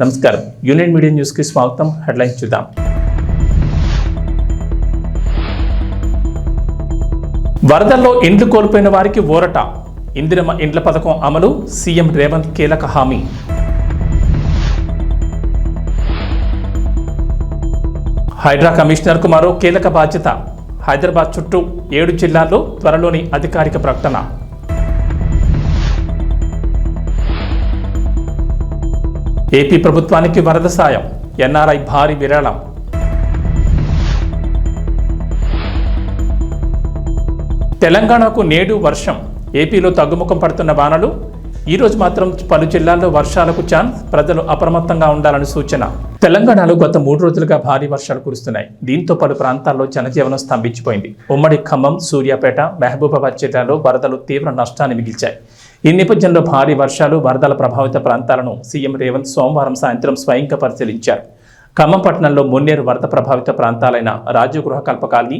నమస్కారం. Union media న్యూస్కి స్వాగతం. హెడ్లైన్స్ చూద్దాం. వరదల్లో ఇండ్లు కోల్పోయిన వారికి ఊరట. ఇందిరమ్మ ఇండ్ల పథకం అమలు. సీఎం రేవంత్ కీలక హామీ. హైడ్రా కమిషనర్కు మరో కీలక బాధ్యత. హైదరాబాద్ చుట్టూ ఏడు జిల్లాల్లో త్వరలోని అధికారిక ప్రకటన. ఏపీ ప్రభుత్వానికి వరద సాయం ఎన్ఆర్ఐ భారీ విరాళం. తెలంగాణకు నేడు వర్షం ఏపీలో తగ్గుముఖం పడుతున్న వానలు ఈ రోజు మాత్రం పలు జిల్లాల్లో వర్షాలకు ఛాన్స్ ప్రజలు అప్రమత్తంగా ఉండాలని సూచన. తెలంగాణలో గత మూడు రోజులుగా భారీ వర్షాలు కురుస్తున్నాయి. దీంతో పలు ప్రాంతాల్లో జనజీవనం స్తంభించిపోయింది. ఉమ్మడి ఖమ్మం సూర్యాపేట మహబూబాబాద్ జిల్లాలో వరదలు తీవ్ర నష్టాన్ని మిగిల్చాయి. ఈ నేపథ్యంలో భారీ వర్షాలు వరదల ప్రభావిత ప్రాంతాలను సీఎం రేవంత్ సోమవారం సాయంత్రం స్వయంగా పరిశీలించారు. ఖమ్మం పట్టణంలో మున్నేరు వరద ప్రభావిత ప్రాంతాలైన Rajiv Gruhakalpa colony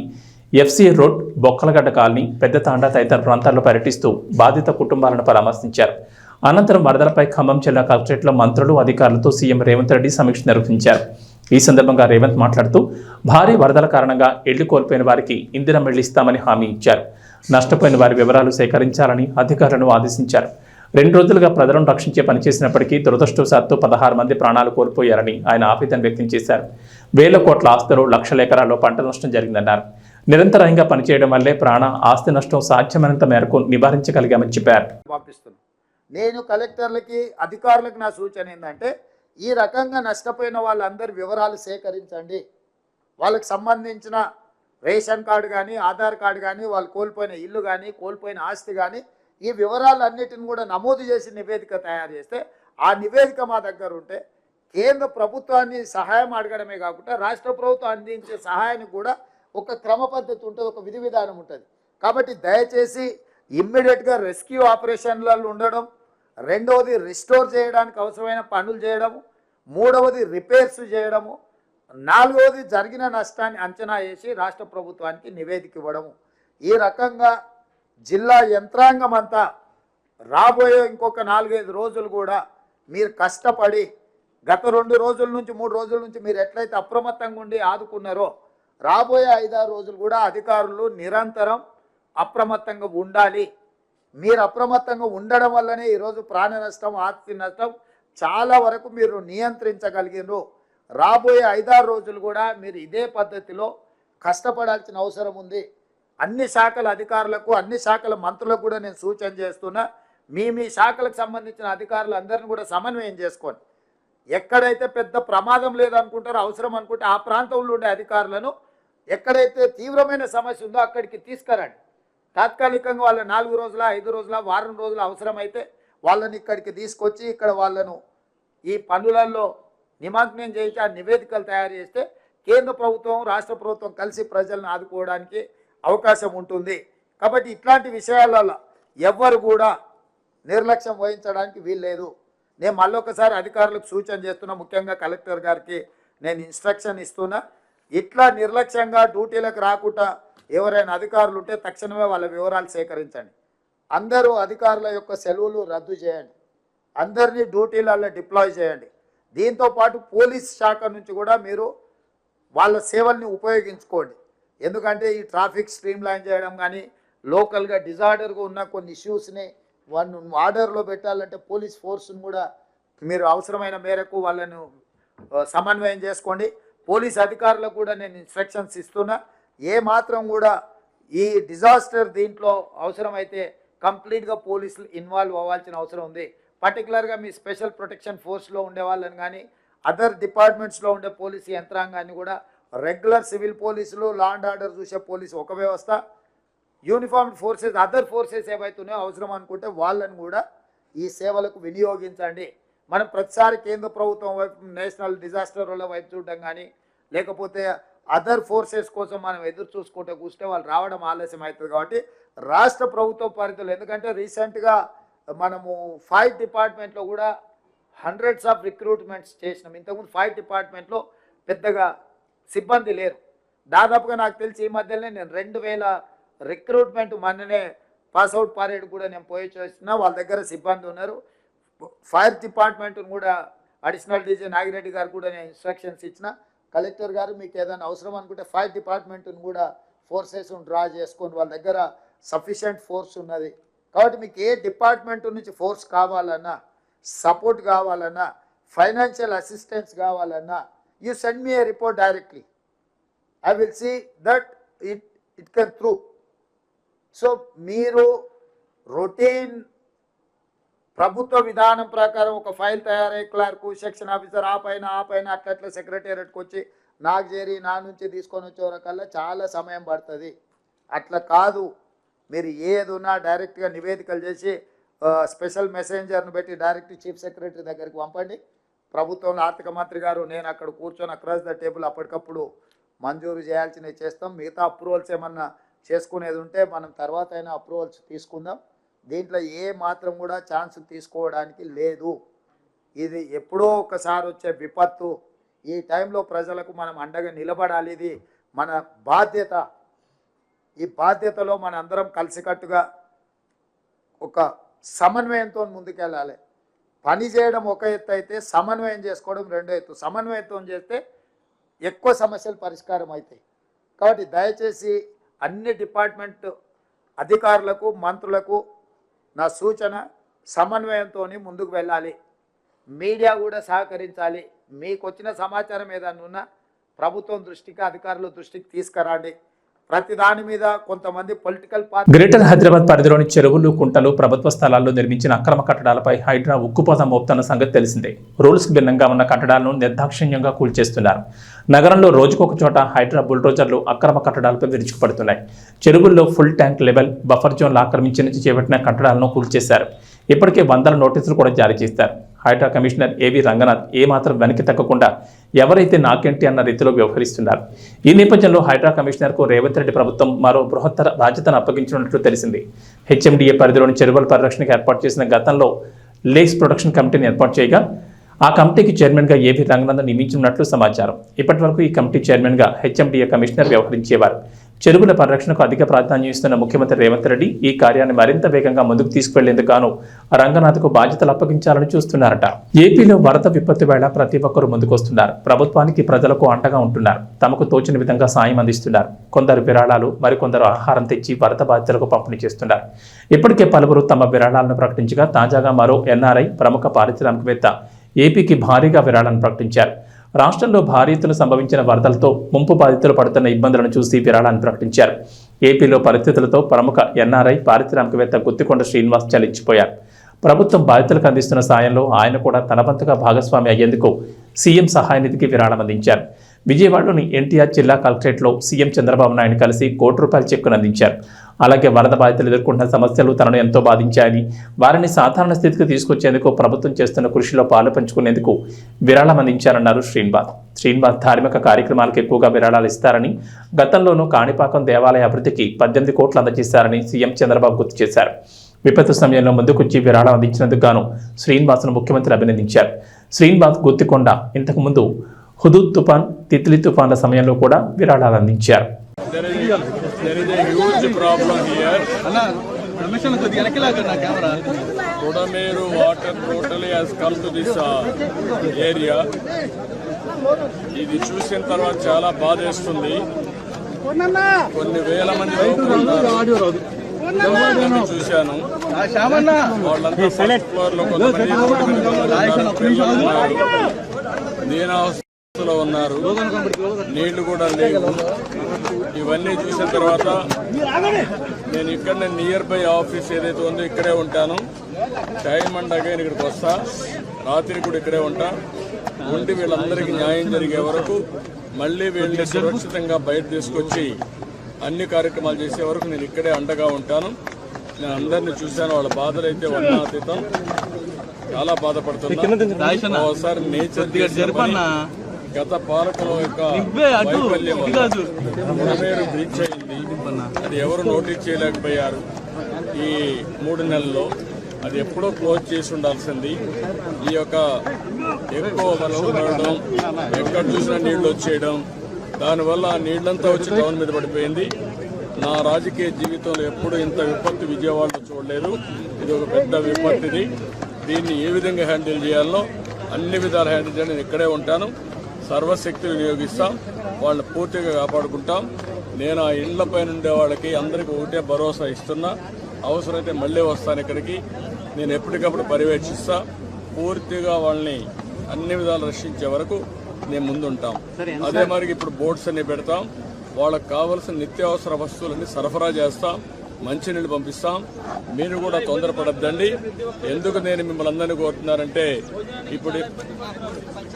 FC road Bokkalagadda colony పెద్ద తాండా తదితర ప్రాంతాల్లో పర్యటిస్తూ బాధిత కుటుంబాలను పరామర్శించారు. అనంతరం వరదలపై ఖమ్మం జిల్లా కలెక్టరేట్లో మంత్రులు అధికారులతో సీఎం రేవంత్ రెడ్డి సమీక్ష నిర్వహించారు. ఈ సందర్భంగా రేవంత్ మాట్లాడుతూ భారీ వరదల కారణంగా ఇళ్ళు కోల్పోయిన వారికి ఇందిరం ఇస్తామని హామీ ఇచ్చారు. నష్టపోయిన వారి వివరాలు సేకరించాలని అధికారులను ఆదేశించారు. రెండు రోజులుగా ప్రజలను రక్షించే పనిచేసినప్పటికీ దురదృష్టవశాత్తు పదహారు మంది ప్రాణాలు కోల్పోయారని ఆయన ఆవేదన వ్యక్తం చేశారు. వేల కోట్ల ఆస్తులు లక్షల ఎకరాల్లో పంట నష్టం జరిగిందన్నారు. నిరంతరాయంగా పనిచేయడం వల్లే ప్రాణ ఆస్తి నష్టం సాధ్యమైనంత మేరకు నివారించగలిగామని చెప్పారు. నేను కలెక్టర్లకి అధికారులకు నా సూచన ఏంటంటే ఈ రకంగా నష్టపోయిన వాళ్ళందరి వివరాలు సేకరించండి. వాళ్ళకి సంబంధించిన రేషన్ కార్డు కానీ ఆధార్ కార్డు కానీ వాళ్ళు కోల్పోయిన ఇల్లు కానీ కోల్పోయిన ఆస్తి కానీ ఈ వివరాలన్నిటిని కూడా నమోదు చేసి నివేదిక తయారు చేస్తే ఆ నివేదిక మా దగ్గర ఉంటే కేంద్ర ప్రభుత్వాన్ని సహాయం అడగడమే కాకుండా రాష్ట్ర ప్రభుత్వం అందించే సహాయానికి కూడా ఒక క్రమ పద్ధతి ఉంటుంది ఒక విధి విధానం ఉంటుంది. కాబట్టి దయచేసి ఇమ్మీడియట్గా రెస్క్యూ ఆపరేషన్లలో ఉండడం రెండవది రిస్టోర్ చేయడానికి అవసరమైన పనులు చేయడము మూడవది రిపేర్స్ చేయడము నాలుగవది జరిగిన నష్టాన్ని అంచనా వేసి రాష్ట్ర ప్రభుత్వానికి నివేదిక ఇవ్వడము ఈ రకంగా జిల్లా యంత్రాంగం అంతా రాబోయే ఇంకొక నాలుగైదు రోజులు కూడా మీరు కష్టపడి గత రెండు రోజుల నుంచి మూడు రోజుల నుంచి మీరు ఎట్లయితే అప్రమత్తంగా ఉండి ఆదుకున్నారో రాబోయే ఐదారు రోజులు కూడా అధికారులు నిరంతరం అప్రమత్తంగా ఉండాలి. మీరు అప్రమత్తంగా ఉండడం వల్లనే ఈరోజు ప్రాణ నష్టం ఆస్తి నష్టం చాలా వరకు మీరు నియంత్రించగలిగినారు రాబోయే ఐదారు రోజులు కూడా మీరు ఇదే పద్ధతిలో కష్టపడాల్సిన అవసరం ఉంది. అన్ని శాఖల అధికారులకు అన్ని శాఖల మంత్రులకు కూడా నేను సూచన చేస్తున్నా. మీ మీ శాఖలకు సంబంధించిన అధికారులు అందరిని కూడా సమన్వయం చేసుకోండి. ఎక్కడైతే పెద్ద ప్రమాదం లేదనుకుంటారో అవసరం అనుకుంటే ఆ ప్రాంతంలో ఉండే అధికారులను ఎక్కడైతే తీవ్రమైన సమస్య ఉందో అక్కడికి తీసుకురండి. తాత్కాలికంగా వాళ్ళ నాలుగు రోజుల ఐదు రోజుల వారం రోజుల అవసరమైతే వాళ్ళని ఇక్కడికి తీసుకొచ్చి ఇక్కడ వాళ్ళను ఈ పనులలో నిమగ్నం చేసి ఆ నివేదికలు తయారు చేస్తే కేంద్ర ప్రభుత్వం రాష్ట్ర ప్రభుత్వం కలిసి ప్రజలను ఆదుకోవడానికి అవకాశం ఉంటుంది. కాబట్టి ఇట్లాంటి విషయాలలో ఎవ్వరు కూడా నిర్లక్ష్యం వహించడానికి వీల్లేదు. నేను మళ్ళొకసారి అధికారులకు సూచన చేస్తున్నా ముఖ్యంగా కలెక్టర్ గారికి నేను ఇన్స్ట్రక్షన్ ఇస్తున్నా. ఇట్లా నిర్లక్ష్యంగా డ్యూటీలకు రాకుండా ఎవరైనా అధికారులు ఉంటే తక్షణమే వాళ్ళ వివరాలు సేకరించండి. అందరూ అధికారుల యొక్క సెలవులు రద్దు చేయండి. అందరినీ డ్యూటీలలో డిప్లాయ్ చేయండి. దీంతో పాటు పోలీస్ శాఖ నుంచి కూడా మీరు వాళ్ళ సేవల్ని ఉపయోగించుకోండి. ఎందుకంటే ఈ ట్రాఫిక్ స్ట్రీమ్ లైన్ చేయడం కానీ లోకల్గా డిజార్డర్గా ఉన్న కొన్ని ఇష్యూస్ని వాళ్ళు ఆర్డర్లో పెట్టాలంటే పోలీస్ ఫోర్స్ని కూడా మీరు అవసరమైన మేరకు వాళ్ళను సమన్వయం చేసుకోండి. పోలీస్ అధికారులకు కూడా నేను ఇన్స్ట్రక్షన్స్ ఇస్తున్నా. ఏ మాత్రం కూడా ఈ డిజాస్టర్ దీంట్లో అవసరమైతే కంప్లీట్గా పోలీసులు ఇన్వాల్వ్ అవ్వాల్సిన అవసరం ఉంది. పర్టికులర్గా మీ స్పెషల్ ప్రొటెక్షన్ ఫోర్స్లో ఉండే వాళ్ళని కానీ అదర్ డిపార్ట్మెంట్స్లో ఉండే పోలీసు యంత్రాంగాన్ని కూడా రెగ్యులర్ సివిల్ పోలీసులు లా అండ్ ఆర్డర్ చూసే పోలీసు ఒక వ్యవస్థ. యూనిఫామ్డ్ ఫోర్సెస్ అదర్ ఫోర్సెస్ ఏవైతున్నాయో అవసరం అనుకుంటే వాళ్ళని కూడా ఈ సేవలకు వినియోగించండి. మనం ప్రతిసారి కేంద్ర ప్రభుత్వం వైపు నేషనల్ డిజాస్టర్ వైపు చూడడం కానీ లేకపోతే అదర్ ఫోర్సెస్ కోసం మనం ఎదురు చూసుకుంటే కూర్చుంటే వాళ్ళు రావడం ఆలస్యం అవుతుంది కాబట్టి రాష్ట్ర ప్రభుత్వ పరిధిలో ఎందుకంటే రీసెంట్గా మనము ఫైర్ డిపార్ట్మెంట్లో కూడా హండ్రెడ్స్ ఆఫ్ రిక్రూట్మెంట్స్ చేసినాం. ఇంతకుముందు ఫైర్ డిపార్ట్మెంట్లో పెద్దగా సిబ్బంది లేరు. దాదాపుగా నాకు తెలిసి ఈ మధ్యనే నేను రెండు వేల రిక్రూట్మెంట్ మొన్ననే పాస్అవుట్ పారేడ్ కూడా నేను పోయి చూసిన వాళ్ళ దగ్గర సిబ్బంది ఉన్నారు. ఫైర్ డిపార్ట్మెంట్ను కూడా అడిషనల్ డీజీ నాగిరెడ్డి గారు కూడా నేను ఇన్స్ట్రక్షన్స్ ఇచ్చిన. కలెక్టర్ గారు మీకు ఏదైనా అవసరం అనుకుంటే ఫైర్ డిపార్ట్మెంట్ను కూడా ఫోర్సెస్ను డ్రా చేసుకొని వాళ్ళ దగ్గర సఫిషియంట్ ఫోర్స్ ఉన్నది. కాబట్టి మీకు ఏ డిపార్ట్మెంట్ నుంచి ఫోర్స్ కావాలన్నా సపోర్ట్ కావాలన్నా ఫైనాన్షియల్ అసిస్టెన్స్ కావాలన్నా you send me a report directly. I will see that it it can through. So మీరు రొటీన్ ప్రభుత్వ విధానం ప్రకారం ఒక ఫైల్ తయారై క్లర్కు సెక్షన్ ఆఫీసర్ ఆ పైన ఆ పైన అట్లా అట్లా సెక్రటేరియట్కి వచ్చి నాకు చేరి నా నుంచి తీసుకొని వచ్చేవరకల్లా చాలా సమయం పడుతుంది. అట్లా కాదు. మీరు ఏది ఉన్నా డైరెక్ట్గా నివేదికలు చేసి స్పెషల్ మెసెంజర్ను పెట్టి డైరెక్ట్ చీఫ్ సెక్రటరీ దగ్గరికి పంపండి. ప్రభుత్వంలో ఆర్థిక మంత్రి గారు నేను అక్కడ కూర్చొని అక్రాస్ ద టేబుల్ అప్పటికప్పుడు మంజూరు చేయాల్సినవి చేస్తాం. మిగతా అప్రూవల్స్ ఏమన్నా చేసుకునేది ఉంటే మనం తర్వాత అయినా అప్రూవల్స్ తీసుకుందాం. దీంట్లో ఏ మాత్రం కూడా ఛాన్స్ తీసుకోవడానికి లేదు. ఇది ఎప్పుడో ఒకసారి వచ్చే విపత్తు. ఈ టైంలో ప్రజలకు మనం అండగా నిలబడాలి. ఇది మన బాధ్యత. ఈ బాధ్యతలో మన అందరం కలిసికట్టుగా ఒక సమన్వయంతో ముందుకెళ్ళాలి. పని చేయడం ఒక ఎత్తు అయితే సమన్వయం చేసుకోవడం రెండో ఎత్తు. సమన్వయంతో చేస్తే ఎక్కువ సమస్యలు పరిష్కారం అవుతాయి. కాబట్టి దయచేసి అన్ని డిపార్ట్మెంట్ అధికారులకు మంత్రులకు నా సూచన సమన్వయంతో ముందుకు వెళ్ళాలి. మీడియా కూడా సహకరించాలి. మీకు వచ్చిన సమాచారం ఏదన్నా ప్రభుత్వం దృష్టికి అధికారుల దృష్టికి తీసుకురండి. ప్రతి దాని మీద కొంతమంది పొలిటికల్ పార్టీ గ్రేటర్ హైదరాబాద్ పరిధిలోని చెరువులు కుంటలు ప్రభుత్వ స్థలాల్లో నిర్మించిన అక్రమ కట్టడాలపై హైడ్రా ఉక్కుపోత మోపుతున్న సంగతి తెలిసిందే. రూల్స్కి భిన్నంగా ఉన్న కట్టడాలను నిర్దాక్షిణ్యంగా కూల్చేస్తున్నారు. నగరంలో రోజుకొక చోట హైడ్రా బుల్డోజర్లు అక్రమ కట్టడాలపై విరుచుకుపడుతున్నాయి. చెరువుల్లో ఫుల్ ట్యాంక్ లెవెల్ బఫర్ జోన్లు ఆక్రమించి చేపట్టిన కట్టడాలను కూల్చేశారు. ఇప్పటికే వందల నోటీసులు కూడా జారీ చేశారు. హైడ్రా కమిషనర్ ఏవి రంగనాథ్ ఏమాత్రం వెనక్కి తగ్గకుండా ఎవరైతే నాకేంటి అన్న రీతిలో వ్యవహరిస్తున్నారు? ఈ నేపథ్యంలో హైడ్రా కమిషనర్కు రేవంత్ రెడ్డి ప్రభుత్వం మరో బృహత్తర బాధ్యతను అప్పగించినట్లు తెలిసింది. హెచ్ఎండిఏ పరిధిలోని చెరువుల పరిరక్షణకు ఏర్పాటు చేసిన గతంలో లేక్స్ ప్రొడక్షన్ కమిటీని ఏర్పాటు చేయగా ఆ కమిటీకి చైర్మన్గా ఏవి రంగనాథ్ నియమించినట్లు సమాచారం. ఇప్పటి వరకు ఈ కమిటీ చైర్మన్గా హెచ్ఎండిఏ కమిషనర్ వ్యవహరించేవారు. చెరువుల పరిరక్షణకు అధిక ప్రాధాన్యం ఇస్తున్న ముఖ్యమంత్రి రేవంత్ రెడ్డి ఈ కార్యాన్ని మరింత వేగంగా ముందుకు తీసుకువెళ్ళేందుకు గాను రంగనాథ్కు బాధ్యతలు అప్పగించాలని చూస్తున్నారట. ఏపీలో వరద విపత్తు వేళ ప్రతి ఒక్కరూ ముందుకొస్తున్నారు. ప్రభుత్వానికి ప్రజలకు అండగా ఉంటున్నారు. తమకు తోచిన విధంగా సాయం అందిస్తున్నారు. కొందరు విరాళాలు మరికొందరు ఆహారం తెచ్చి వరద బాధితులకు పంపిణీ చేస్తున్నారు. ఇప్పటికే పలువురు తమ విరాళాలను ప్రకటించగా తాజాగా మరో ఎన్ఆర్ఐ ప్రముఖ పారిశ్రామికవేత్త ఏపీకి భారీగా విరాళాలను ప్రకటించారు. రాష్ట్రంలో భారీ ఎత్తున సంభవించిన వరదలతో ముంపు బాధితులు పడుతున్న ఇబ్బందులను చూసి విరాళాన్ని ప్రకటించారు. ఏపీలో పరిస్థితులతో ప్రముఖ ఎన్ఆర్ఐ పారిశ్రామికవేత్త గుత్తికొండ శ్రీనివాస్ చలించిపోయారు. ప్రభుత్వం బాధితులకు అందిస్తున్న సాయంలో ఆయన కూడా తన వంతుగా భాగస్వామి అయ్యేందుకు సీఎం సహాయ నిధికి విరాళం అందించారు. విజయవాడలోని ఎన్టీఆర్ జిల్లా కలెక్టరేట్లో సీఎం చంద్రబాబు నాయుడు కలిసి కోటి రూపాయల చెక్కును అందించారు. అలాగే వరద బాధితులు ఎదుర్కొంటున్న సమస్యలు తనను ఎంతో బాధించాయని. వారిని సాధారణ స్థితికి తీసుకొచ్చేందుకు ప్రభుత్వం చేస్తున్న కృషిలో పాలు పంచుకునేందుకు విరాళం అందించారన్నారు శ్రీనివాస్. శ్రీనివాస్ ధార్మిక కార్యక్రమాలకు ఎక్కువగా విరాళాలు ఇస్తారని గతంలోనూ కాణిపాకం దేవాలయ అభివృద్ధికి పద్దెనిమిది కోట్లు అందజేశారని సీఎం చంద్రబాబు గుర్తు చేశారు. విపత్తు సమయంలో ముందుకొచ్చి విరాళం అందించినందుకు గాను శ్రీనివాస్ను ముఖ్యమంత్రి అభినందించారు. శ్రీనివాస్ గుర్తికొండ ఇంతకుముందు హుదూద్ తుఫాన్ తిత్లీ తుఫాన్ల సమయంలో కూడా విరాళాలు అందించారు. కొద్దిగా వెనక్కి లాగండి నా camera. Kudameru water totally has come to this uh, area. ఇది చూసిన తర్వాత చాలా బాధేస్తుంది కొన్ని వేల మంది రైతులు ఉన్నారు. నేను చూశాను వాళ్ళంతా ఫ్లోర్లో కొంతమంది ఉన్నారు. దీనావస్థలో ఉన్నారు నీళ్ళు కూడా లేవు. ఇవన్నీ చూసిన తర్వాత నేను ఇక్కడనే నియర్ బై ఆఫీస్ ఏదైతే ఉందో ఇక్కడే ఉంటాను. టైం అండ్ అగైన్ ఇక్కడికి వస్తా. రాత్రి కూడా ఇక్కడే ఉంటా. ఉండి వీళ్ళందరికీ న్యాయం జరిగే వరకు మళ్ళీ వీళ్ళని సురక్షితంగా బయట తీసుకొచ్చి అన్ని కార్యక్రమాలు చేసే వరకు నేను ఇక్కడే అండగా ఉంటాను. నేను అందరినీ చూశాను. వాళ్ళ బాధలు అయితే వర్ణాతీతం. చాలా బాధపడుతున్నా. ఒకసారి నేచర్ జరపన్న. గత పాలకుల యొక్క బుడమేరు బ్రీచ్ అయింది అది ఎవరు నోటీస్ చేయలేకపోయారు? ఈ మూడు నెలల్లో అది ఎప్పుడో క్లోజ్ చేసి ఉండాల్సింది. ఈ యొక్క ఎక్కువ వర్షం పడడం ఎక్కడ చూసినా నీళ్ళు వచ్చేయడం దానివల్ల ఆ నీళ్ళంతా వచ్చి టౌన్ మీద పడిపోయింది. నా రాజకీయ జీవితంలో ఎప్పుడు ఇంత విపత్తు విజయవాడలో చూడలేదు. ఇది ఒక పెద్ద విపత్తిది. దీన్ని ఏ విధంగా హ్యాండిల్ చేయాలో అన్ని విధాలు హ్యాండిల్ చేయండి నేను ఇక్కడే ఉంటాను. సర్వశక్తి వినియోగిస్తాం వాళ్ళని పూర్తిగా కాపాడుకుంటాం. నేను ఆ ఇండ్లపై ఉండే వాళ్ళకి అందరికీ ఒకటే భరోసా ఇస్తున్నా. అవసరమైతే మళ్ళీ వస్తాను ఇక్కడికి. నేను ఎప్పటికప్పుడు పర్యవేక్షిస్తా. పూర్తిగా వాళ్ళని అన్ని విధాలు రక్షించే వరకు నేను ముందుంటాం. అదే మరి ఇప్పుడు బోట్స్ అన్ని పెడతాం. వాళ్ళకి కావలసిన నిత్యావసర వస్తువులన్నీ సరఫరా చేస్తాం. మంచినీళ్ళు పంపిస్తాం. మీరు కూడా తొందరపడద్దండి. ఎందుకు నేను మిమ్మల్ని అందరినీ కోరుతున్నారంటే ఇప్పుడు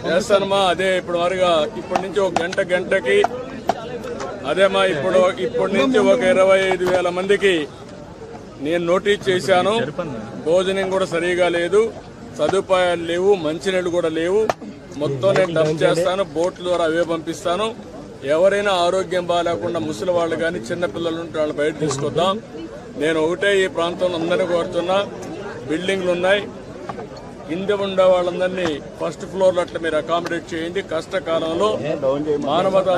చేస్తానమ్మా అదే ఇప్పుడు మరిగా ఇప్పటి నుంచి ఒక గంట గంటకి అదేమా ఇప్పుడు ఇప్పటి నుంచి ఒక ఇరవై ఐదు వేల మందికి నేను నోటీస్ చేశాను. భోజనం కూడా సరిగా లేదు. సదుపాయాలు లేవు. మంచినీళ్ళు కూడా లేవు. మొత్తం నేను డబ్ చేస్తాను. బోట్ల ద్వారా అవే పంపిస్తాను. ఎవరైనా ఆరోగ్యం బాగాలేకుండా ముసలి వాళ్ళు కానీ చిన్నపిల్లలు ఉంటే వాళ్ళు బయట తీసుకొద్దాం. నేను ఒకటే ఈ ప్రాంతంలో అందరినీ కోరుతున్నా. బిల్డింగ్లు ఉన్నాయి. కింద ఉండే వాళ్ళందరినీ ఫస్ట్ ఫ్లోర్లో అట్లా మీరు అకామిడేట్ చేయండి. కష్టకాలంలో మానవతా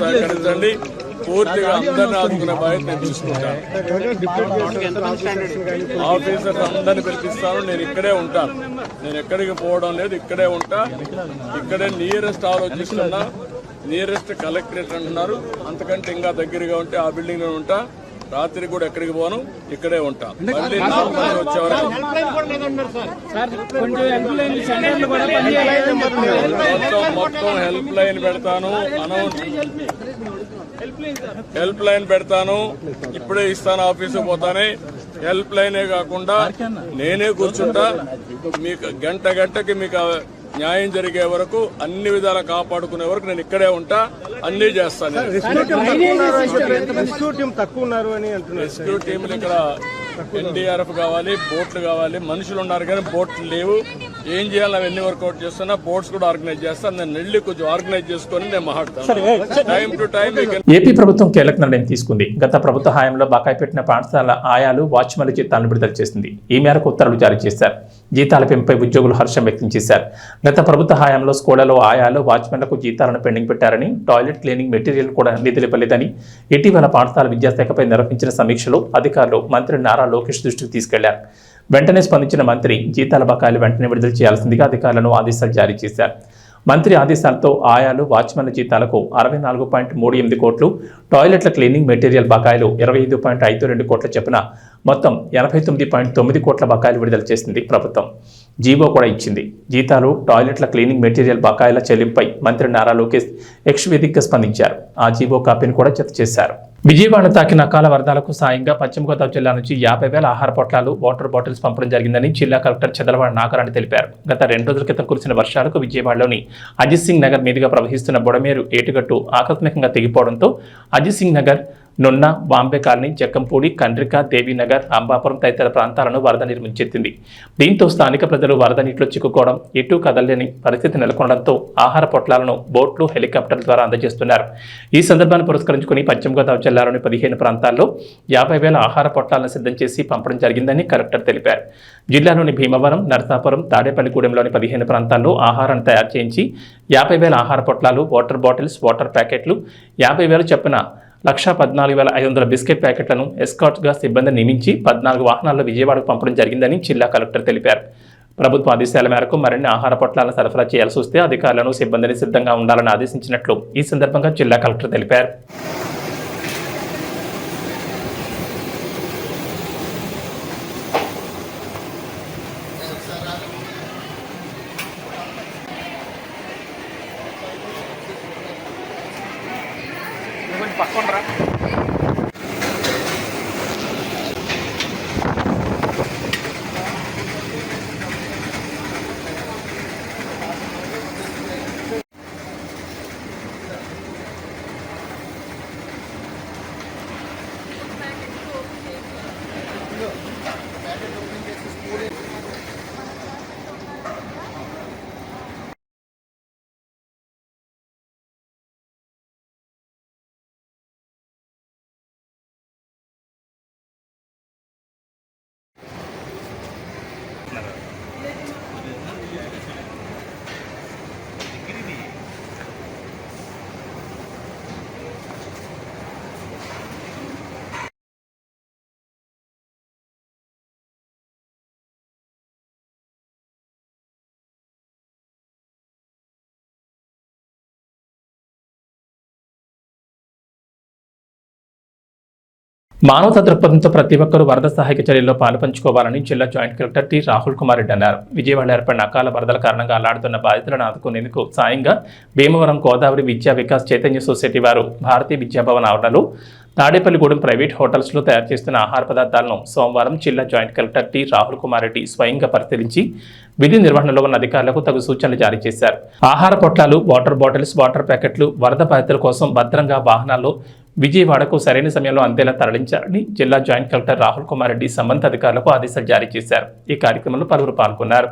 సహకరించండి. పూర్తిగా అందరినీ ఆదుకునే బాధ్యత నేను తీసుకుంటాను ఆఫీసర్స్ అందరిని పిలిపిస్తాను. నేను ఇక్కడే ఉంటాను. నేను ఎక్కడికి పోవడం లేదు. ఇక్కడే ఉంటా. ఇక్కడే నియరెస్ట్ ఆలోచిస్తున్నా. నియరెస్ట్ కలెక్టరేట్ అంటున్నారు అంతకంటే ఇంకా దగ్గరగా ఉంటే ఆ బిల్డింగ్లో ఉంటా. రాత్రి కూడా ఎక్కడికి పోను ఇక్కడే ఉంటా. మళ్ళీ మొత్తం మొత్తం హెల్ప్ లైన్ పెడతాను. అనౌన్స్ హెల్ప్ లైన్ పెడతాను. ఇప్పుడే ఇస్తాను ఆఫీసు పోతానే. హెల్ప్ లైనే కాకుండా నేనే కూర్చుంటా. మీకు గంట గంటకి మీకు న్యాయం జరిగే వరకు అన్ని విధాలా కాపాడుకునే వరకు నేను ఇక్కడే ఉంటా అన్ని చేస్తాను రెస్క్యూ టీం తక్కువ ఉన్నారు అని అంటున్నారు. రెస్క్యూ టీంలు ఇక్కడ ఎన్డీఆర్ఎఫ్ కావాలి బోట్లు కావాలి మనుషులు ఉన్నారు కానీ బోట్లు లేవు. ఏం చేయాలి? అవన్నీ వర్కౌట్ చేస్తున్నా బోట్స్ కూడా ఆర్గనైజ్ చేస్తాను నేను వెళ్ళి కొంచెం ఆర్గనైజ్ చేసుకొని నేను మాట్లాడతాను. టైం టు టైం ఏపీ ప్రభుత్వం కీలక నిర్ణయం తీసుకుంది. గత ప్రభుత్వ హయాంలో బకాయి పెట్టిన పాఠశాల ఆయాలు వాచ్మెన్ల జీతాలను విడుదల చేసింది. ఈ మేరకు ఉత్తర్వులు జారీ చేశారు. జీతాల పెంపుపై ఉద్యోగులు హర్షం వ్యక్తం చేశారు. గత ప్రభుత్వ హయాంలో స్కూళ్ళలో ఆయాలు వాచ్మెన్లకు జీతాలను పెండింగ్ పెట్టారని టాయిలెట్ క్లీనింగ్ మెటీరియల్ కూడా నిధులు ఇవ్వలేదని ఇటీవల పాఠశాల విద్యాశాఖపై నిర్వహించిన సమీక్షలో అధికారులు మంత్రి నారా లోకేష్ దృష్టికి తీసుకెళ్ళారు. వెంటనే స్పందించిన మంత్రి జీతాల బకాయిలు వెంటనే విడుదల చేయాల్సిందిగా అధికారులను ఆదేశాలు జారీ చేశారు. మంత్రి ఆదేశాలతో ఆయాలు వాచ్మెన్ల జీతాలకు అరవై నాలుగు పాయింట్ మూడు ఎనిమిది కోట్లు టాయిలెట్ల క్లీనింగ్ మెటీరియల్ బకాయిలు ఇరవై ఐదు పాయింట్ ఐదు రెండు కోట్ల చొప్పున మొత్తం ఎనభై తొమ్మిది పాయింట్ తొమ్మిది కోట్ల బకాయిలు విడుదల చేసింది ప్రభుత్వం. జీవో కూడా ఇచ్చింది. జీతాలు టాయిలెట్ల క్లీనింగ్ మెటీరియల్ బకాయిల చెల్లింపై మంత్రి నారా లోకేష్ ఎక్స్ స్పందించారు. ఆ జీవో కాపీని కూడా జత చేశారు. విజయవాడ తాకిన అకాల వరదలకు సాయంగా పశ్చిమ గోదావరి జిల్లా నుంచి యాభై వేల ఆహార పొట్లాలు వాటర్ బాటిల్స్ పంపడం జరిగిందని జిల్లా కలెక్టర్ చదలవాడ నాగరాణి తెలిపారు. గత రెండు రోజుల క్రితం కురిసిన వర్షాలకు విజయవాడలోని అజిత్ సింగ్ నగర్ మీదుగా ప్రవహిస్తున్న బుడమేరు ఏటుగట్టు ఆకస్మికంగా తెగిపోవడంతో అజిత్ సింగ్ నగర్ నున్న బాంబే కాలనీ జక్కంపూడి కండ్రిక దేవీనగర్ అంబాపురం తదితర ప్రాంతాలను వరద నీరు ముంచెత్తింది దీంతో స్థానిక ప్రజలు వరద నీటిలో చిక్కుకోవడం ఎటు కదలలేని పరిస్థితి నెలకొనడంతో ఆహార పొట్లాలను బోట్లు హెలికాప్టర్ల ద్వారా అందజేస్తున్నారు. ఈ సందర్భాన్ని పురస్కరించుకుని పశ్చిమ గోదావరి జిల్లాలోని పదిహేను ప్రాంతాల్లో యాభై వేల ఆహార పొట్లాలను సిద్ధం చేసి పంపడం జరిగిందని కలెక్టర్ తెలిపారు. జిల్లాలోని భీమవరం నర్సాపురం తాడేపల్లిగూడెంలోని పదిహేను ప్రాంతాల్లో ఆహారాన్ని తయారు చేయించి యాభై వేల ఆహార పొట్లాలు వాటర్ బాటిల్స్ వాటర్ ప్యాకెట్లు యాభై వేల చొప్పున లక్షా పద్నాలుగు వేల ఐదు వందల బిస్కెట్ ప్యాకెట్లను ఎస్కాట్గా సిబ్బందిని నియమించి పద్నాలుగు వాహనాల్లో విజయవాడకు పంపడం జరిగిందని జిల్లా కలెక్టర్ తెలిపారు. ప్రభుత్వ ఆదేశాల మేరకు మరిన్ని ఆహార పొట్లాలను సరఫరా చేయాల్సి వస్తే అధికారులను సిబ్బందిని సిద్ధంగా ఉండాలని ఆదేశించినట్లు ఈ సందర్భంగా జిల్లా కలెక్టర్ తెలిపారు. మానవతా దృక్పథంతో ప్రతి ఒక్కరూ వరద సహాయక చర్యల్లో పాలుపంచుకోవాలని జిల్లా joint collector T Rahul Kumar Reddy అన్నారు. విజయవాడ ఏర్పడిన అకాల వరదల కారణంగా అల్లాడుతున్న బాధితులను ఆదుకునేందుకు సాయంగా భీమవరం గోదావరి విద్యా వికాస్ చైతన్య సొసైటీ వారు భారతీయ విద్యాభవన్ ఆవరణలో తాడేపల్లిగూడెం ప్రైవేట్ హోటల్స్లో తయారు చేస్తున్న ఆహార పదార్థాలను సోమవారం జిల్లా joint collector T Rahul Kumar Reddy స్వయంగా పరిశీలించి విధి నిర్వహణలో ఉన్న అధికారులకు తగు సూచనలు జారీ చేశారు. ఆహార పొట్లాలు వాటర్ బాటిల్స్ వాటర్ ప్యాకెట్లు వరద బాధితుల కోసం భద్రంగా వాహనాల్లో విజయవాడకు సరైన సమయంలో అందేలా తరలించారని జిల్లా జాయింట్ కలెక్టర్ రాహుల్ కుమార్ రెడ్డి సంబంధిత అధికారులకు ఆదేశాలు జారీ చేశారు. ఈ కార్యక్రమంలో పలువురు పాల్గొన్నారు.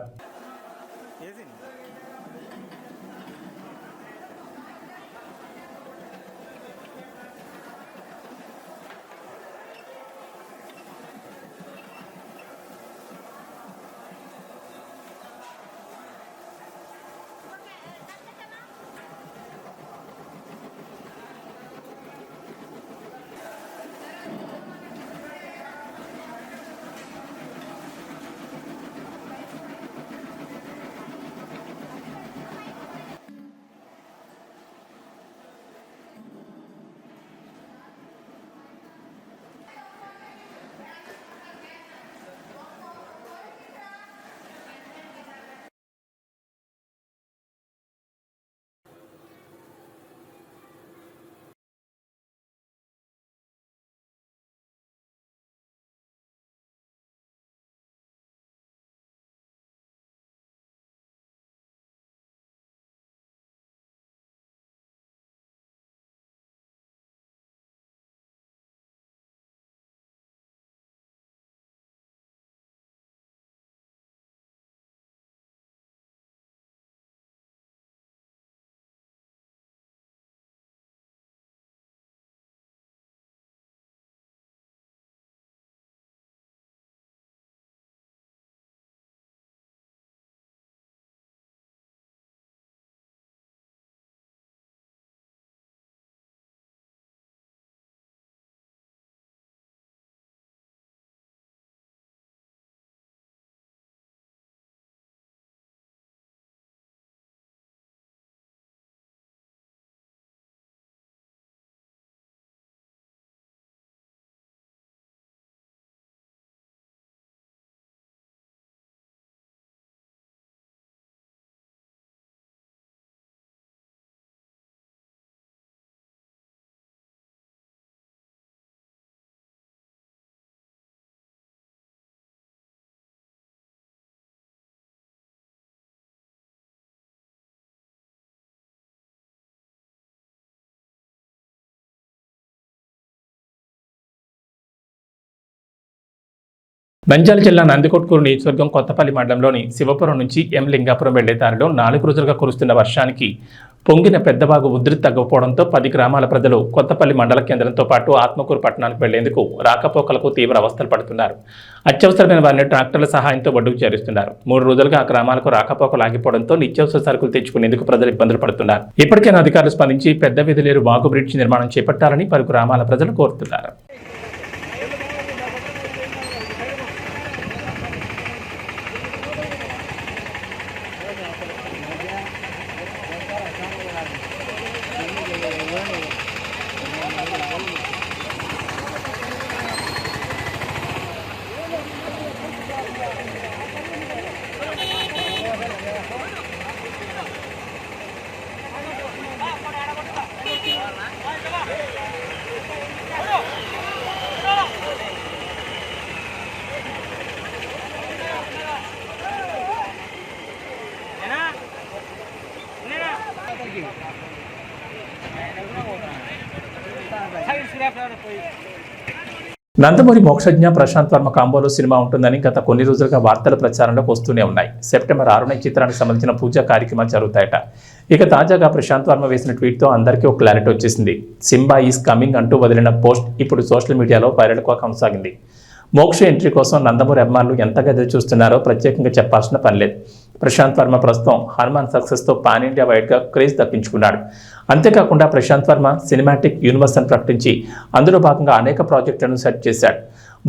నంద్యాల జిల్లా నందికొట్కూరు నియోజకవర్గం కొత్తపల్లి మండలంలోని శివపురం నుంచి ఎం లింగాపురం వెళ్ళే దారిలో నాలుగు రోజులుగా కురుస్తున్న వర్షానికి పొంగిన పెద్దబాగు ఉధృతి తగ్గకపోవడంతో పది గ్రామాల ప్రజలు కొత్తపల్లి మండల కేంద్రంతో పాటు ఆత్మకూరు పట్టణానికి వెళ్ళేందుకు రాకపోకలకు తీవ్ర అవస్థలు పడుతున్నారు. అత్యవసరమైన వారిని ట్రాక్టర్ల సహాయంతో ఒడ్డుకు చేరుస్తున్నారు. మూడు రోజులుగా ఆ గ్రామాలకు రాకపోకలు ఆగిపోవడంతో నిత్యావసర సరుకులు తెచ్చుకునేందుకు ప్రజలు ఇబ్బందులు పడుతున్నారు. ఇప్పటికైనా అధికారులు స్పందించి పెద్ద విధులేరు వాగు బ్రిడ్జ్ నిర్మాణం చేపట్టాలని పలు గ్రామాల ప్రజలు కోరుతున్నారు. నందమూరి మోక్షజ్ఞ ప్రశాంత్ వర్మ కాంబోలో సినిమా ఉంటుందని గత కొన్ని రోజులుగా వార్తల ప్రచారంలోకి వస్తూనే ఉన్నాయి. సెప్టెంబర్ ఆరున చిత్రానికి సంబంధించిన పూజా కార్యక్రమాలు జరుగుతాయట. ఇక తాజాగా ప్రశాంత్ వర్మ వేసిన ట్వీట్తో అందరికీ ఒక క్లారిటీ వచ్చేసింది. సింబా ఈస్ కమింగ్ అంటూ వదిలిన పోస్ట్ ఇప్పుడు సోషల్ మీడియాలో వైరల్గా కొనసాగింది. మోక్ష ఎంట్రీ కోసం నందమూరి అభిమానులు ఎంతగా ఎదురు చూస్తున్నారో ప్రత్యేకంగా చెప్పాల్సిన పని లేదు. ప్రశాంత్ వర్మ ప్రస్తుతం హనుమాన్ సక్సెస్తో పాన్ ఇండియా వైడ్గా క్రేజ్ దక్కించుకున్నాడు అంతేకాకుండా ప్రశాంత్ వర్మ సినిమాటిక్ యూనివర్స్ అని ప్రకటించి అందులో భాగంగా అనేక ప్రాజెక్టులను సెట్ చేశాడు.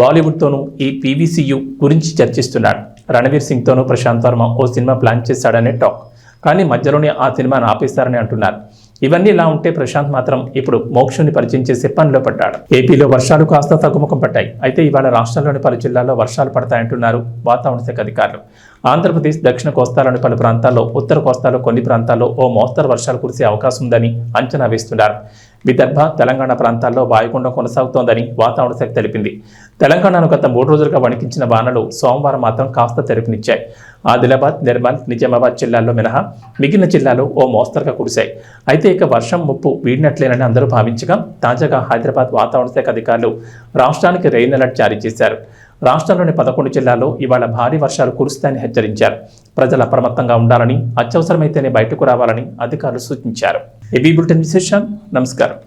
బాలీవుడ్తోనూ ఈ పీవీసీయు గురించి చర్చిస్తున్నాడు. రణవీర్ సింగ్తోనూ ప్రశాంత్ వర్మ ఓ సినిమా ప్లాన్ చేశాడనే టాక్. కానీ మధ్యలోనే ఆ సినిమాను ఆపేస్తారని అంటున్నారు. ఇవన్నీ ఇలా ఉంటే ప్రశాంత్ మాత్రం ఇప్పుడు మోక్షుని పరిచయం చేసే పనిలో పడ్డాడు. ఏపీలో వర్షాలు కాస్త తగ్గుముఖం పట్టాయి అయితే ఇవాళ రాష్ట్రంలోని పలు జిల్లాల్లో వర్షాలు పడతాయంటున్నారు వాతావరణ శాఖ అధికారులు. ఆంధ్రప్రదేశ్ దక్షిణ కోస్తాలోని పలు ప్రాంతాల్లో ఉత్తర కోస్తాలో కొన్ని ప్రాంతాల్లో ఓ మోస్తరు వర్షాలు కురిసే అవకాశం ఉందని అంచనా వేస్తున్నారు. విదర్భ తెలంగాణ ప్రాంతాల్లో వాయుగుండం కొనసాగుతోందని వాతావరణ శాఖ తెలిపింది. తెలంగాణను గత మూడు రోజులుగా వణికించిన వానలు సోమవారం మాత్రం కాస్త తెరపునిచ్చాయి. ఆదిలాబాద్ నిర్మల్ నిజామాబాద్ జిల్లాల్లో మినహా మిగిలిన జిల్లాలో ఓ మోస్తరుగా కురిశాయి. అయితే ఇక వర్షం ముప్పు వీడినట్లేనని అందరూ భావించగా తాజాగా హైదరాబాద్ వాతావరణ శాఖ అధికారులు రాష్ట్రానికి రెయిన్ అలర్ట్ జారీ చేశారు. రాష్ట్రంలోని పదకొండు జిల్లాల్లో ఇవాళ భారీ వర్షాలు కురుస్తాయని హెచ్చరించారు. ప్రజలు అప్రమత్తంగా ఉండాలని అత్యవసరమైతేనే బయటకు రావాలని అధికారులు సూచించారు. एबी बुलेटिन विशेष नमस्कार।